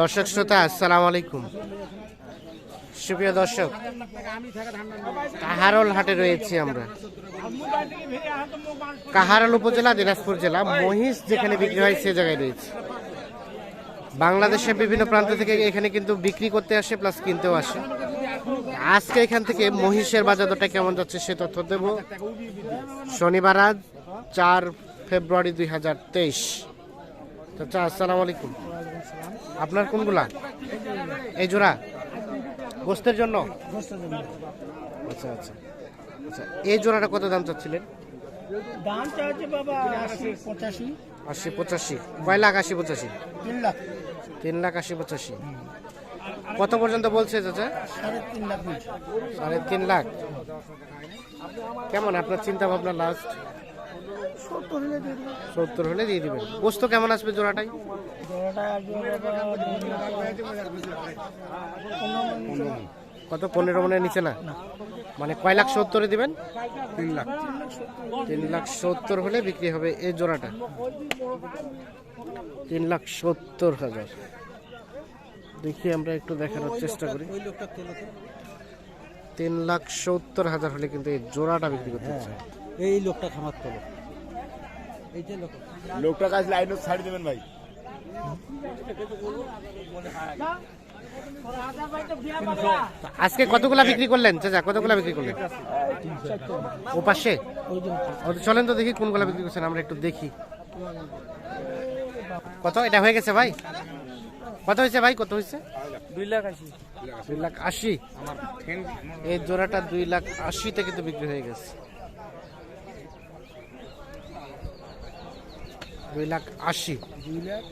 দর্শক শ্রোতা, আসসালামু আলাইকুম। সুপ্রিয় দর্শক, কাহারল হাটে রয়েছি আমরা। কাহারল উপজেলা, দিনাজপুর জেলা, মহিষ যেখানে বিক্রি হয় সে জায়গায় রয়েছে। বাংলাদেশের বিভিন্ন প্রান্ত থেকে এখানে কিন্তু বিক্রি করতে আসে প্লাস কিনতেও আসে। আজকে এখান থেকে মহিষের বাজার দরটা কেমন যাচ্ছে সে তথ্য দেব। শনিবার আজ, চার ফেব্রুয়ারি দুই হাজার তেইশ। চাচা আসসালামু আলাইকুম। আপনার কোনগুলা? এই জোড়া? গোস্তের জন্য? আচ্ছা আচ্ছা আচ্ছা। এই জোড়াটা কত দাম চাচ্ছিলেন? দাম চাচ্ছে বাবা আশি পঁচাশি। আশি পঁচাশি। কয় লাখ আশি পঁচাশি? তিন লাখ। তিন লাখ আশি পঁচাশি। কত পর্যন্ত বলছে চাচা? সাড়ে তিন লাখ সাড়ে তিন লাখ। কেমন আপনার চিন্তা ভাবনা লাস্ট সত্তর হলে দিয়ে দেবো সত্তর হলে দিয়ে দিবেন। গোস্ত কেমন আসবে জোড়াটাই? কত? পনেরো মনের নিচে না? মানে কয় লাখ সত্তরে দিবেন? তিন লাখ। তিন লাখ সত্তর হলে বিক্রি হবে এই জোড়াটা। তিন লাখ সত্তর হাজার। দেখি আমরা একটু দেখানোর চেষ্টা করি। তিন লাখ সত্তর হাজার হলে কিন্তু এই জোড়াটা বিক্রি করতে এই লোকটা খামার তোলো লোকটা কাজ লাইন ছাড়ি দেবেন ভাই। আজকে কতগুলা বিক্রি করলেন? চাচা কতগুলা বিক্রি করলেন? ও পাশে? চলেন তো দেখি কোনগুলা বিক্রি করছেন আমরা একটু দেখি। কত? এটা হয়ে গেছে ভাই? কত হয়েছে ভাই? কত হয়েছে? দুই লাখ আশি। দুই লাখ আশি? এই জোড়াটা দুই লাখ আশিতে কিন্তু বিক্রি হয়ে গেছে। দুই লাখ আশি। দুই লাখ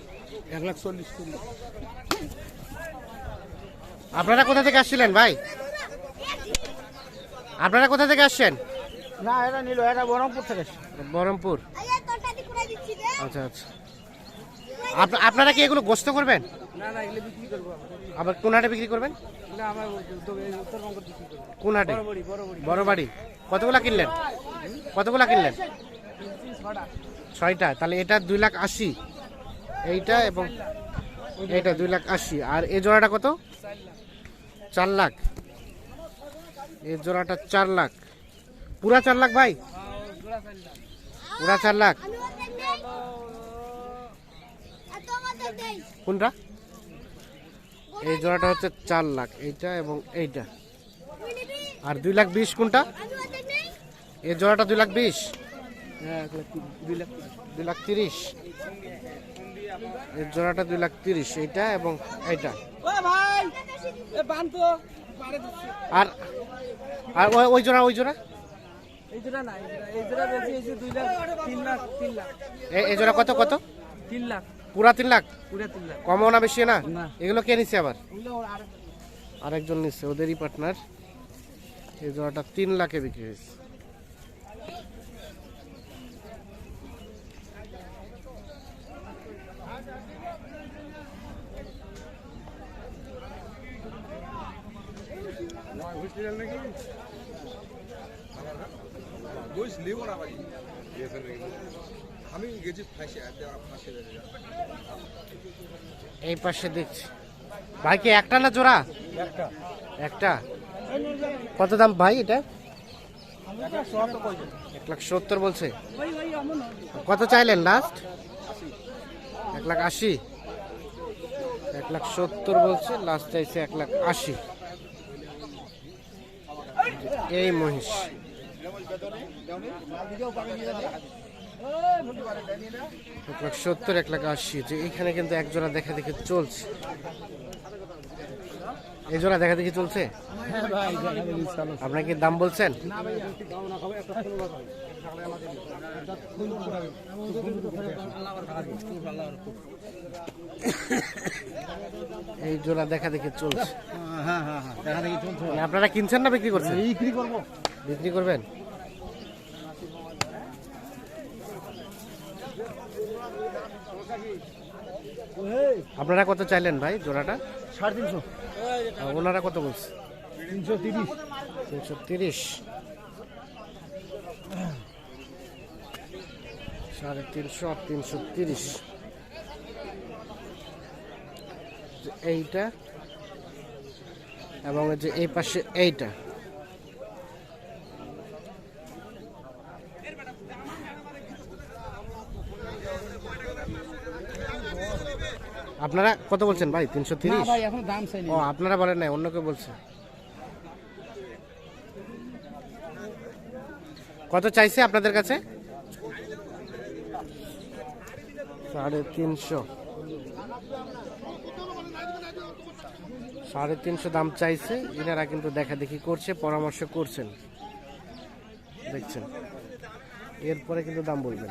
এক লাখ চল্লিশ আপনারা কোথা থেকে আসছিলেন ভাই? আপনারা কোথা থেকে আসছেন? না এটা নিল এটা বহরমপুর থেকে। বহরমপুর। আচ্ছা আচ্ছা। আপ- আপনারা কি এগুলো গোস্ত করবেন? না না এগুলো বিক্রি করব আবার কোন হাটে বিক্রি করবেন? না আমার উত্তরবঙ্গ বিক্রি করব। কোন হাটে? বড় বড়ি বড় বড়ি। বড় বাড়ি। কতগুলা কিনলেন? কতগুলা কিনলেন? ছয়টা, তাহলে এটা দুই লাখ আশি। এইটা এবং এইটা দুই লাখ আশি। আর এই জোড়াটা কত? চার লাখ। এই জোড়াটা চার লাখ। পুরা চার লাখ ভাই? পুরা চার লাখ। কোনটা? এই জোড়াটা হচ্ছে চার লাখ। এইটা এবং এইটা। আর দুই লাখ বিশ কোনটা? এই জোড়াটা দুই লাখ বিশ। দুই লাখ তিরিশ। দুই লাখ তিরিশ। এর জোড়াটা দুই লাখ তিরিশ এইটা এবং এইটা। আর আর ওই জোড়া ওই জোড়া? এই জোড়া কত কত? তিন লাখ। পুরা তিন লাখ? কমও না বেশি না। এগুলো কে নিচ্ছে আবার? আর আরেকজন নিচ্ছে ওদেরই পার্টনার এই জোড়াটা তিন লাখে বিক্রি হয়েছে। আমি গেছি ফাঁসে ফাঁসে এই পাশে দেখছি। ভাই কি একটা না জোড়া? একটা। একটা? কত দাম ভাই এটা? এক লাখ সত্তর বলছে। কত চাইলেন লাস্ট এক লাখ আশি। এক লাখ সত্তর বলছে লাস্ট চাইছে এক লাখ আশি। এই মহিষ। এক লাখ সত্তর, এক লাখ আশি। যে এইখানে কিন্তু একজোড়া দেখা দেখে চলছে। এই জোড়া দেখা দেখি চলছে? আপনার কি দাম বলছেন? এই জোড়া দেখা চলছে। হ্যাঁ হ্যাঁ হ্যাঁ দেখা দেখি চলছে। মানে আপনারা কিনছেন না বিক্রি করছেন? বিক্রি করব। বিক্রি করবেন? আপনারা কত চাইলেন ভাই জোড়াটা? সাড়ে তিনশো। ওনারা কত বলছে? তিনশো তিরিশ। তিনশো তিরিশ। সাড়ে তিনশো আর তিনশো তিরিশ। এইটা এবং যে এই পাশে এইটা। আপনারা কত বলছেন ভাই? তিনশো তিরিশ? ও আপনারা বলেন নাই অন্য কেউ বলছে। কত চাইছে আপনাদের কাছে? সাড়ে তিনশো। সাড়ে তিনশো দাম চাইছে এনারা কিন্তু দেখা দেখি করছে পরামর্শ করছেন। দেখছেন। এরপরে কিন্তু দাম বলবেন।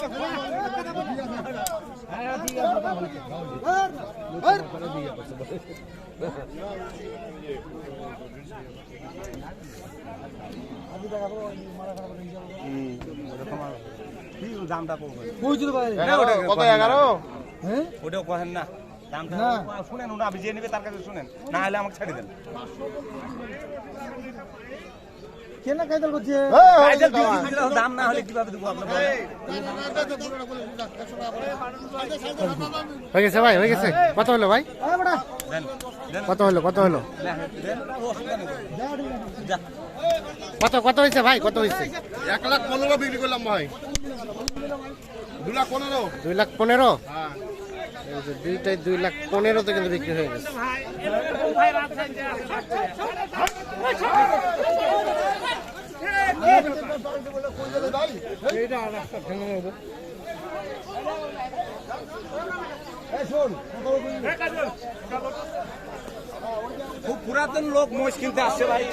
দামটা ওটাও কহেন না দামটা শুনেন ওনা আপনি যে নেবে, তার কাছে শুনেন। না হলে আমাকে ছেড়ে দেন। কাইজাল দিয়ে দিলে দাম না হলে কীভাবে দেবো বলেন? হয়ে গেছে ভাই হয়ে গেছে। কত হলো ভাই? দেন কত হলো কত হলো? কত কত হয়েছে ভাই? কত হয়েছে? এক লাখ পনেরো বিক্রি করলাম ভাই। দু লাখ পনেরো। দুই লাখ পনেরো? দুইটাই দুই লাখ পনেরোতে কিন্তু বিক্রি হয়ে গেছে। খুব পুরাতন লোক মোষ কিনতে আসছে ভাই।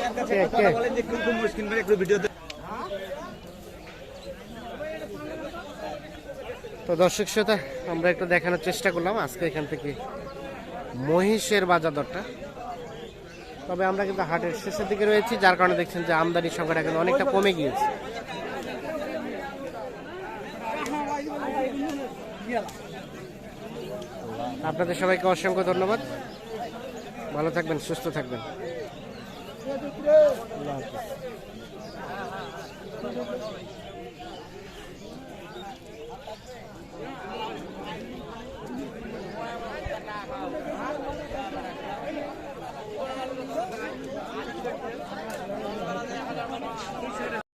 কথা বলেন যে কোন কোন মোষ কিনবেন একটু ভিডিওতে তো দর্শক শ্রোতা আমরা একটু দেখানোর চেষ্টা করলাম আজকে এখান থেকে মহিষের বাজার দরটা। তবে আমরা কিন্তু হাটের শেষের দিকে রয়েছি, যার কারণে দেখছেন যে আমদানির সংখ্যাটা কিন্তু অনেকটা কমে গিয়েছে। আপনাদের সবাইকে অসংখ্য ধন্যবাদ। ভালো থাকবেন, সুস্থ থাকবেন।